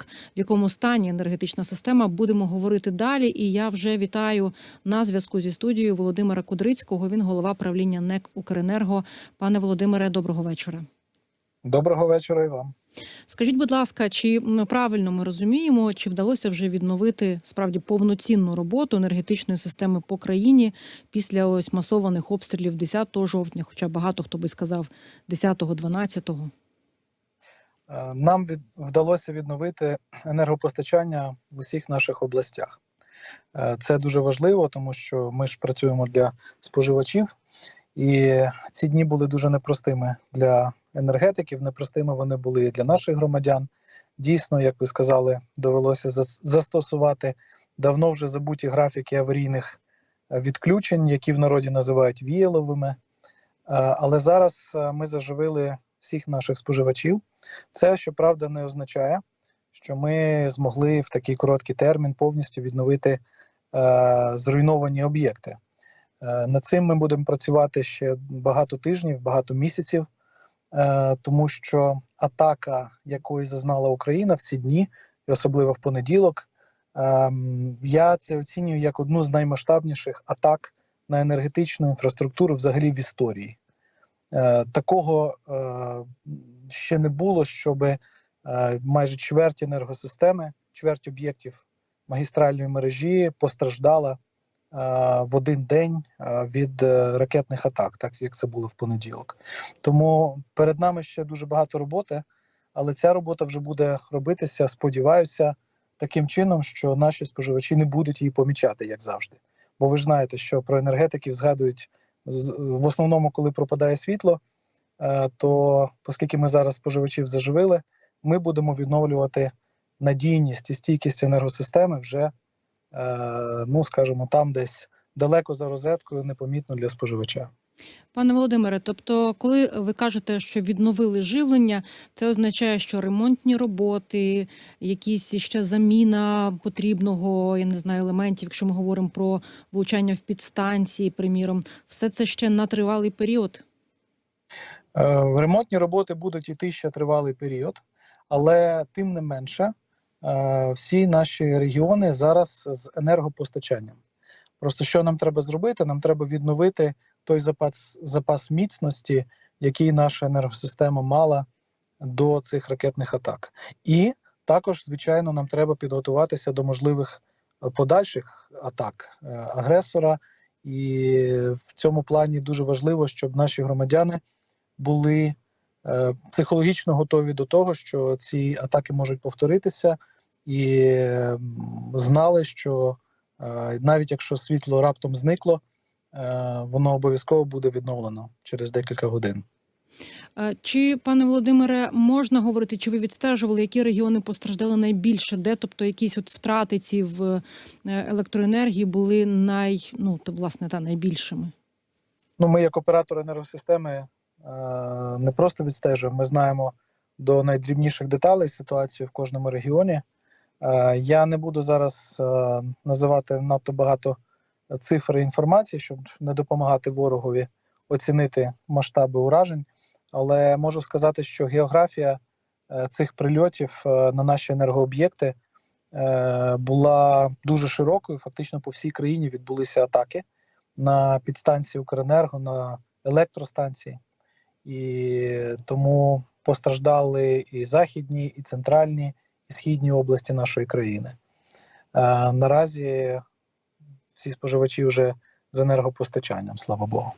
в якому стані енергетична система. Будемо говорити далі. І я вже вітаю на зв'язку зі студією Володимира Кудрицького. Він голова правління НЕК Укренерго. Пане Володимире, доброго вечора. Доброго вечора і вам. Скажіть, будь ласка, чи правильно ми розуміємо, чи вдалося вже відновити справді повноцінну роботу енергетичної системи по країні після ось масованих обстрілів 10 жовтня? Хоча багато хто би сказав 10-го, 12-го? Е, Нам від, вдалося відновити енергопостачання в усіх наших областях. Е, Це дуже важливо, тому що ми ж працюємо для споживачів, і ці дні були дуже непростими для енергетиків. Непростими вони були і для наших громадян. Дійсно, як ви сказали, довелося застосувати давно вже забуті графіки аварійних е, відключень, які в народі називають віяловими. Е, Але зараз е, ми заживили всіх наших споживачів. Це, щоправда, не означає, що ми змогли в такий короткий термін повністю відновити е, зруйновані об'єкти. Е, над цим ми будемо працювати ще багато тижнів, багато місяців, е, тому що атака, якої зазнала Україна в ці дні, і особливо в понеділок, е, я це оцінюю як одну з наймасштабніших атак на енергетичну інфраструктуру взагалі в історії. Е, Такого е, ще не було, щоб е, майже чверть енергосистеми, чверть об'єктів магістральної мережі постраждала е, в один день е, від ракетних атак, так як це було в понеділок. Тому перед нами ще дуже багато роботи, але ця робота вже буде робитися, сподіваюся, таким чином, що наші споживачі не будуть її помічати, як завжди. Бо ви ж знаєте, що про енергетиків згадують в основному, коли пропадає світло, то оскільки ми зараз споживачів заживили, ми будемо відновлювати надійність і стійкість енергосистеми вже, е, ну скажімо, там десь далеко за розеткою, непомітно для споживача. Пане Володимире, тобто, коли ви кажете, що відновили живлення, це означає, що ремонтні роботи, якісь ще заміна потрібного, я не знаю, елементів, якщо ми говоримо про влучання в підстанції, приміром, все це ще на тривалий період. Е, Ремонтні роботи будуть йти ще тривалий період, але тим не менше, е, всі наші регіони зараз з енергопостачанням. Просто що нам треба зробити? Нам треба відновити той запас, запас міцності, який наша енергосистема мала до цих ракетних атак. І також, звичайно, нам треба підготуватися до можливих е, подальших атак агресора. І в цьому плані дуже важливо, щоб наші громадяни були е, психологічно готові до того, що ці атаки можуть повторитися, і е, знали, що е, навіть якщо світло раптом зникло, е, воно обов'язково буде відновлено через декілька годин. Чи, пане Володимире, можна говорити, чи ви відстежували, які регіони постраждали найбільше, де, тобто, якісь от втрати ці в електроенергії були най, ну, то, власне, та найбільшими? Ну, ми, як оператор енергосистеми, не просто відстежуємо, ми знаємо до найдрібніших деталей ситуацію в кожному регіоні. Е, Я не буду зараз е, називати надто багато цифр і інформації, щоб не допомагати ворогові оцінити масштаби уражень. Але можу сказати, що географія е, цих прильотів е, на наші енергооб'єкти е, була дуже широкою. Фактично по всій країні відбулися атаки на підстанції Укренерго, на електростанції, і тому постраждали і західні, і центральні, і східні області нашої країни. Е, наразі всі споживачі вже з енергопостачанням, слава Богу.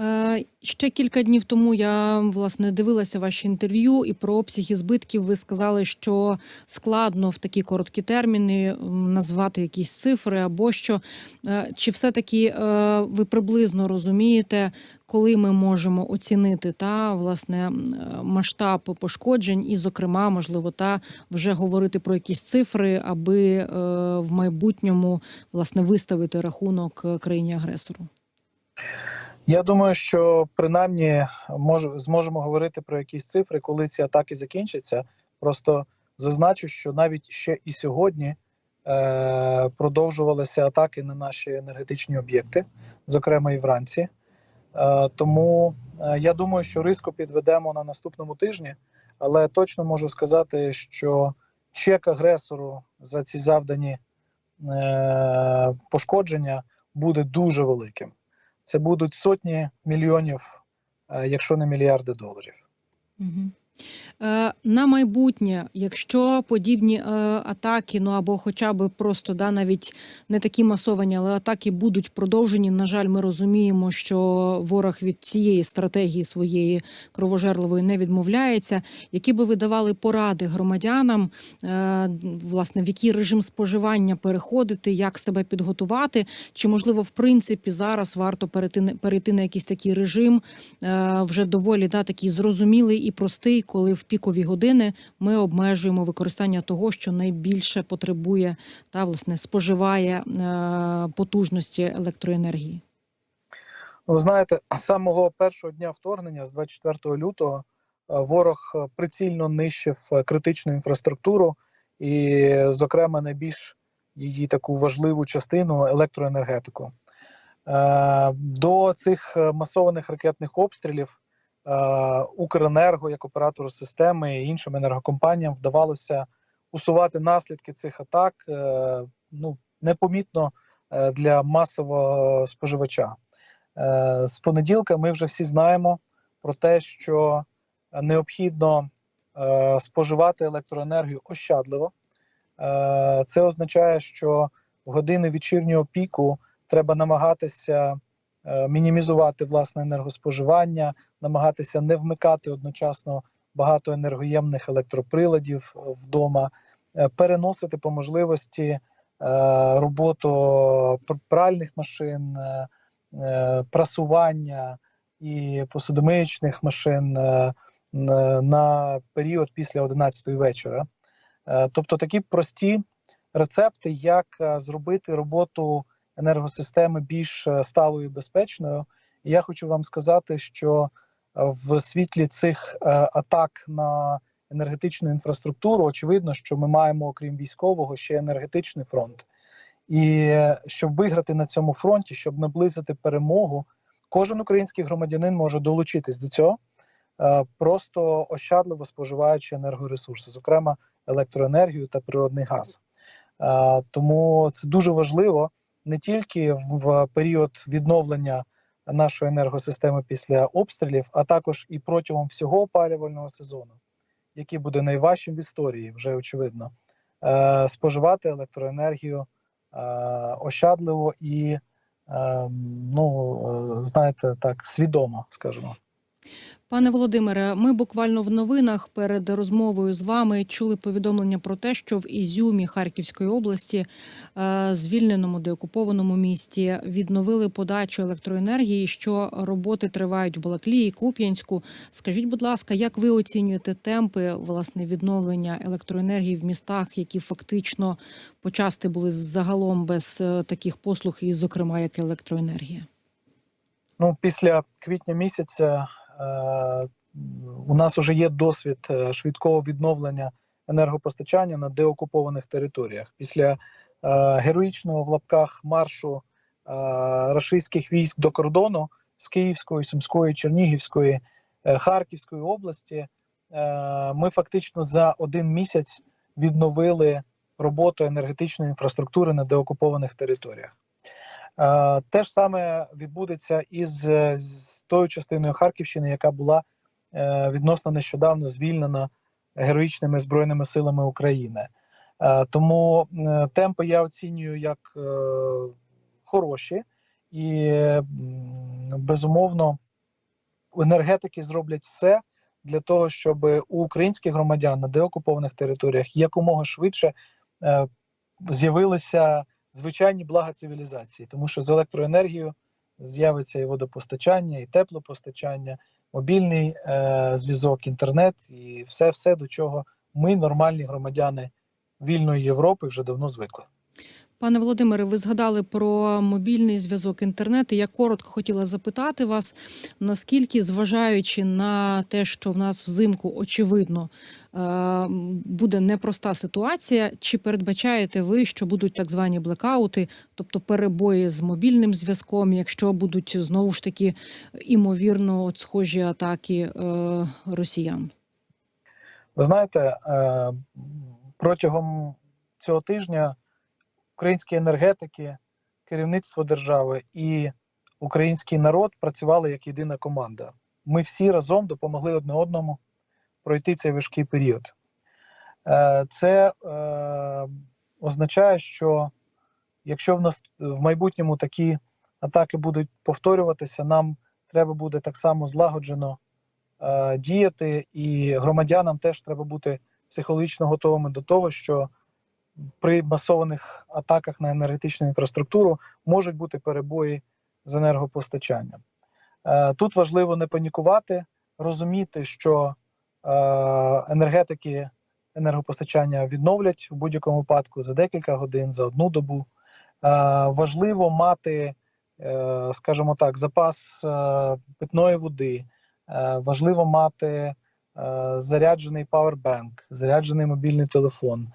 Е, Ще кілька днів тому я власне дивилася ваші інтерв'ю, і про обсяги збитків ви сказали, що складно в такі короткі терміни назвати якісь цифри або що. Е, Чи все-таки е, ви приблизно розумієте, коли ми можемо оцінити та власне масштаб пошкоджень, і, зокрема, можливо, та вже говорити про якісь цифри, аби в майбутньому власне виставити рахунок країні агресору? Я думаю, що принаймні мож, зможемо говорити про якісь цифри, коли ці атаки закінчаться. Просто зазначу, що навіть ще і сьогодні е, продовжувалися атаки на наші енергетичні об'єкти, зокрема і вранці. Е, тому е, я думаю, що риску підведемо на наступному тижні, але точно можу сказати, що чек агресору за ці завдані е, пошкодження буде дуже великим. Це будуть сотні мільйонів, е, якщо не мільярди доларів. Угу. Е, на майбутнє, якщо подібні е, атаки, ну або хоча б просто да, навіть не такі масовані, але атаки будуть продовжені. На жаль, ми розуміємо, що ворог від цієї стратегії своєї кровожерливої не відмовляється. Які би ви давали поради громадянам, е, власне, в який режим споживання переходити, як себе підготувати? Чи можливо, в принципі, зараз варто перейти перейти на якийсь такий режим, вже доволі да, такий зрозумілий і простий, коли в пікові години ми обмежуємо використання того, що найбільше потребує та власне споживає е, потужності електроенергії. Ви знаєте, з самого першого дня вторгнення, з 24 лютого, е, ворог е, прицільно нищив критичну інфраструктуру і, зокрема, найбільш її таку важливу частину електроенергетику. До цих масованих ракетних обстрілів Укренерго як оператору системи і іншим енергокомпаніям вдавалося усувати наслідки цих атак е, ну, непомітно е, для масового споживача. Е, З понеділка ми вже всі знаємо про те, що необхідно е, споживати електроенергію ощадливо. Е, Це означає, що в години вечірнього піку треба намагатися е, мінімізувати власне енергоспоживання, намагатися не вмикати одночасно багато енергоємних електроприладів вдома, е, переносити по можливості е, роботу пр- пральних машин. е, е, прасування і посудомиючних машин е, на період після 11 вечора. Е, Тобто такі прості рецепти, як е, зробити роботу енергосистеми більш е, сталою і безпечною. І я хочу вам сказати, що е, в світлі цих е, атак на енергетичну інфраструктуру очевидно, що ми маємо, окрім військового, ще енергетичний фронт. І щоб виграти на цьому фронті, щоб наблизити перемогу, кожен український громадянин може долучитись до цього, просто ощадливо споживаючи енергоресурси, зокрема електроенергію та природний газ. Тому це дуже важливо не тільки в- період відновлення нашої енергосистеми після обстрілів, а також і протягом всього опалювального сезону, який буде найважчим в історії, вже очевидно, е, споживати електроенергію е, ощадливо і, е, ну, е, знаєте, так, свідомо, скажімо. Пане Володимире, ми буквально в новинах перед розмовою з вами чули повідомлення про те, що в Ізюмі Харківської області, е, звільненому деокупованому місті, відновили подачу електроенергії, що роботи тривають в Балаклії, Куп'янську. Скажіть, будь ласка, як ви оцінюєте темпи власне відновлення електроенергії в містах, які фактично почасти були загалом без е, таких послуг, і, зокрема, як електроенергія? Ну, після квітня місяця у нас вже є досвід е, швидкого відновлення енергопостачання на деокупованих територіях. Після е, героїчного в лапках маршу е, рашистських військ до кордону з Київської, Сумської, Чернігівської, е, Харківської області, е, ми фактично за один місяць відновили роботу енергетичної інфраструктури на деокупованих територіях. Е, Те ж саме відбудеться із е, з тою частиною Харківщини, яка була е, відносно нещодавно звільнена героїчними збройними силами України. Тому темпи я оцінюю як хороші, і безумовно енергетики зроблять все для того, щоб у українських громадян на деокупованих територіях якомога швидше з'явилися звичайні блага цивілізації, тому що з електроенергією з'явиться і водопостачання, і теплопостачання, мобільний е, зв'язок, інтернет і все, все, до чого ми, нормальні громадяни вільної Європи, вже давно звикли. Пане Володимире, ви згадали про мобільний зв'язок інтернет. Я коротко хотіла запитати вас, наскільки, зважаючи на те, що в нас взимку очевидно е, буде непроста ситуація, чи передбачаєте ви, що будуть так звані блекаути, тобто перебої з мобільним зв'язком, якщо будуть знову ж таки імовірно от схожі атаки е, росіян? Ви знаєте, е, протягом цього тижня українські енергетики, керівництво держави і український народ працювали як єдина команда. Ми всі разом допомогли одне одному пройти цей важкий період. Е, Це е, означає, що якщо в нас в майбутньому такі атаки будуть повторюватися, нам треба буде так само злагоджено е, діяти, і громадянам теж треба бути психологічно готовими до того, що при масованих атаках на енергетичну інфраструктуру можуть бути перебої з енергопостачанням. Е, Тут важливо не панікувати, розуміти, що е, енергетики енергопостачання відновлять в будь-якому випадку за декілька годин, за одну добу. Е, Важливо мати, скажімо так, запас питної води. Важливо мати заряджений павербенк, заряджений мобільний телефон,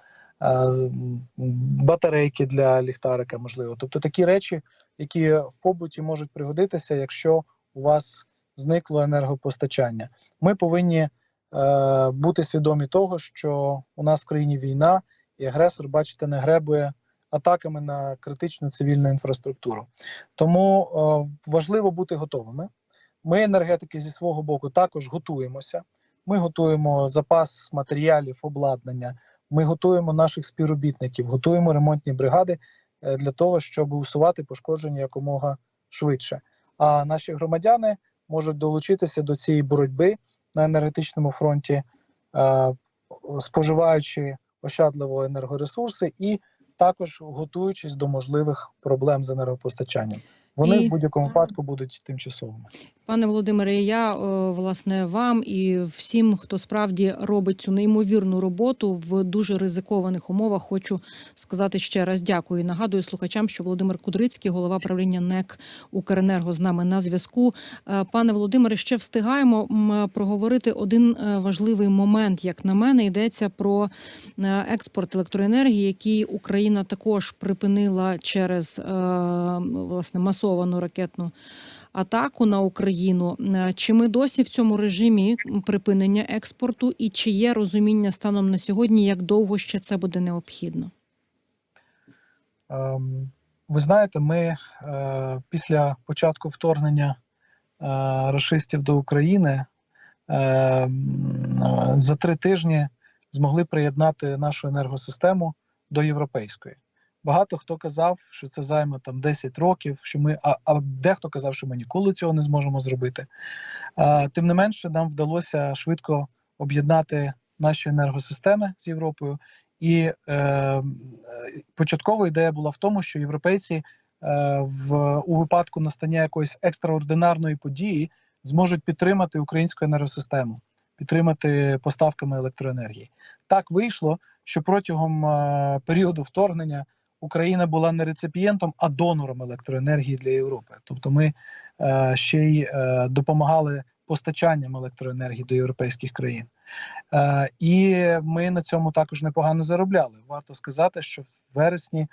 батарейки для ліхтарика, можливо. Тобто такі речі, які в побуті можуть пригодитися, якщо у вас зникло енергопостачання. Ми повинні е, бути свідомі того, що у нас в країні війна, і агресор, бачите, не гребує атаками на критичну цивільну інфраструктуру. Тому е, важливо бути готовими. Ми, енергетики, зі свого боку, також готуємося. Ми готуємо запас матеріалів, обладнання. Ми готуємо наших співробітників, готуємо ремонтні бригади е, для того, щоб усувати пошкодження якомога швидше. А наші громадяни можуть долучитися до цієї боротьби на енергетичному фронті, е, споживаючи ощадливо енергоресурси і також готуючись до можливих проблем з енергопостачанням. Вони І- в будь-якому випадку будуть тимчасовими. Пане Володимире, я е, власне вам і всім, хто справді робить цю неймовірну роботу в дуже ризикованих умовах, хочу сказати ще раз дякую. І Нагадую слухачам, що Володимир Кудрицький, голова правління НЕК Укренерго, з нами на зв'язку. Е, Пане Володимире, ще встигаємо проговорити один е, важливий момент. Як на мене, йдеться про експорт електроенергії, який Україна також припинила через власне масовану ракетну атаку на Україну. Е, Чи ми досі в цьому режимі припинення експорту, і чи є розуміння станом на сьогодні, як довго ще це буде необхідно? Ем, Ви знаєте, ми е, після початку вторгнення е, рашистів до України за три тижні змогли приєднати нашу енергосистему до європейської. Багато хто казав, що це займе там 10 років, що ми, а, а дехто казав, що ми ніколи цього не зможемо зробити. Е, Тим не менше, нам вдалося швидко об'єднати наші енергосистеми з Європою. І е, початкова ідея була в тому, що європейці е, в у випадку настання якоїсь екстраординарної події зможуть підтримати українську енергосистему, підтримати поставками електроенергії. Так вийшло, що протягом е, періоду вторгнення Україна була не реципієнтом, а донором електроенергії для Європи. Тобто, ми е, ще й е, допомагали постачанням електроенергії до європейських країн. Е, і ми на цьому також непогано заробляли. Варто сказати, що в вересні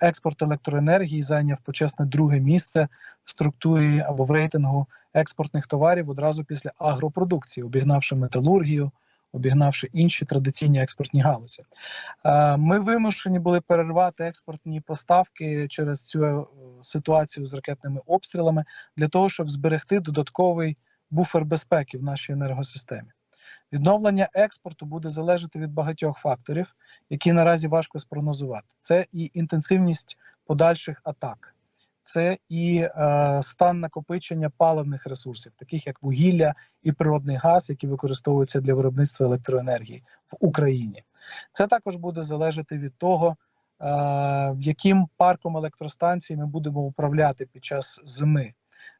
експорт електроенергії зайняв почесне друге місце в структурі або в рейтингу експортних товарів одразу після агропродукції, обігнавши металургію, обігнавши інші традиційні експортні галузі. Е, Ми вимушені були перервати експортні поставки через цю е, ситуацію з ракетними обстрілами для того, щоб зберегти додатковий буфер безпеки в нашій енергосистемі. Відновлення експорту буде залежати від багатьох факторів, які наразі важко спрогнозувати. Це і інтенсивність подальших атак, це і е, стан накопичення паливних ресурсів, таких як вугілля і природний газ, які використовуються для виробництва електроенергії в Україні. Це також буде залежати від того, е, яким парком електростанцій ми будемо управляти під час зими.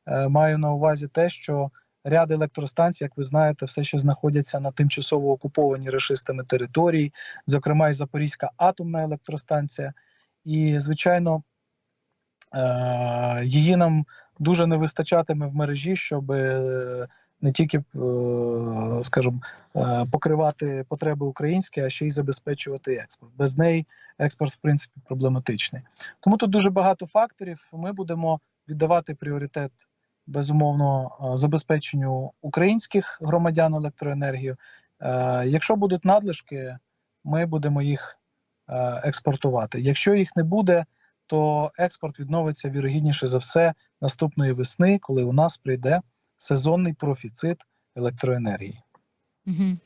Е, маю на увазі те, що ряд електростанцій, як ви знаєте, все ще знаходяться на тимчасово окупованій рашистами території, зокрема і Запорізька атомна електростанція. І, звичайно, її нам дуже не вистачатиме в мережі, щоб е, не тільки, е, скажімо, е, покривати потреби українські, а ще й забезпечувати експорт. Без неї експорт, в принципі, проблематичний. Тому тут дуже багато факторів. Ми будемо віддавати пріоритет безумовно е, забезпеченню українських громадян електроенергією. Е, Якщо будуть надлишки, ми будемо їх е, експортувати. Якщо їх не буде, то експорт відновиться вірогідніше за все наступної весни, коли у нас прийде сезонний профіцит електроенергії. Угу.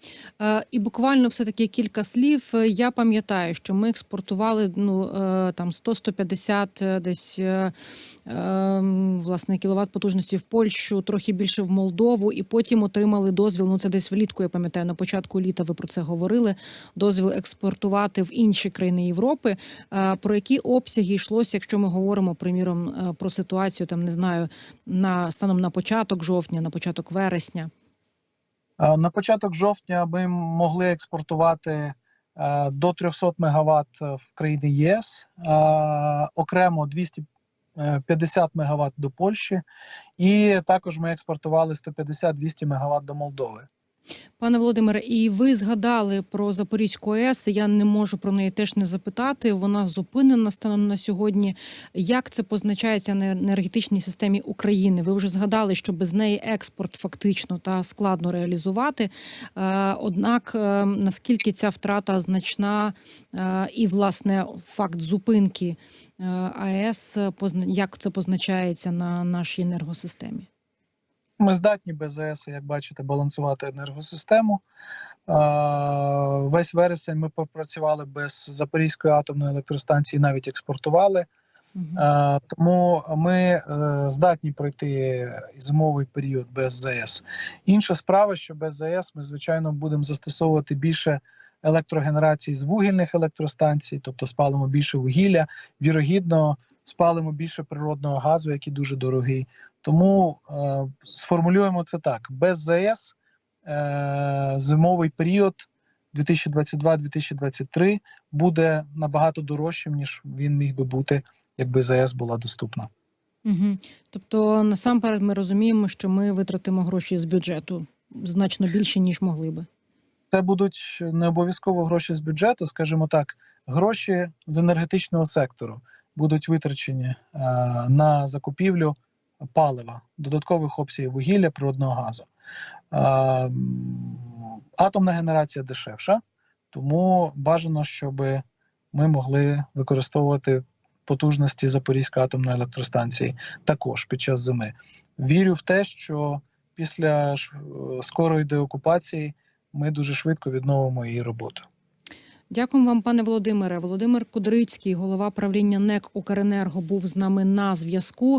Е, і буквально все таки кілька слів. Е, Я пам'ятаю, що ми експортували ну е, там 100-150 е, десь е, е, власне кіловат потужності в Польщу, трохи більше в Молдову, і потім отримали дозвіл. Ну це десь влітку. Я пам'ятаю, на початку літа ви про це говорили. Дозвіл експортувати в інші країни Європи. Е, про які обсяги йшлося, якщо ми говоримо приміром е, про ситуацію, там не знаю, на станом на початок жовтня, на початок вересня. Е, На початок жовтня ми могли експортувати е, до 300 МВт в країни ЄС, е, окремо 250 МВт до Польщі, і також ми експортували 150-200 МВт до Молдови. Пане Володимире, і ви згадали про Запорізьку АЕС. Я не можу про неї теж не запитати. Вона зупинена станом на сьогодні. Як це позначається на енергетичній системі України? Ви вже згадали, що без неї експорт фактично та складно реалізувати. Е, Однак е, наскільки ця втрата значна, е, і власне факт зупинки АЕС, як це позначається на нашій енергосистемі? Ми здатні без АЕС, як бачите, балансувати енергосистему. Весь вересень ми попрацювали без Запорізької атомної електростанції, навіть експортували. Е, Тому ми е, здатні пройти зимовий період без ЗАЕС. Інша справа, що без ЗАЕС ми, звичайно, будемо застосовувати більше електрогенерації з вугільних електростанцій, тобто спалимо більше вугілля, вірогідно, спалимо більше природного газу, який дуже дорогий. Тому е, сформулюємо це так: без ЗАЕС е, зимовий період 2022-2023 буде набагато дорожчим, ніж він міг би бути, якби ЗАЕС була доступна. Угу. Тобто, насамперед, ми розуміємо, що ми витратимо гроші з бюджету значно більше, ніж могли би. Це будуть не обов'язково гроші з бюджету, скажімо так, гроші з енергетичного сектору будуть витрачені е, на закупівлю палива, додаткових обсягів вугілля, природного газу. Е, атомна генерація дешевша, тому бажано, щоб ми могли використовувати потужності Запорізької атомної електростанції також під час зими. Вірю в те, що після е, скорої деокупації ми дуже швидко відновимо її роботу. Дякуємо вам, пане Володимире. Володимир Кудрицький, голова правління НЕК Укренерго, був з нами на зв'язку.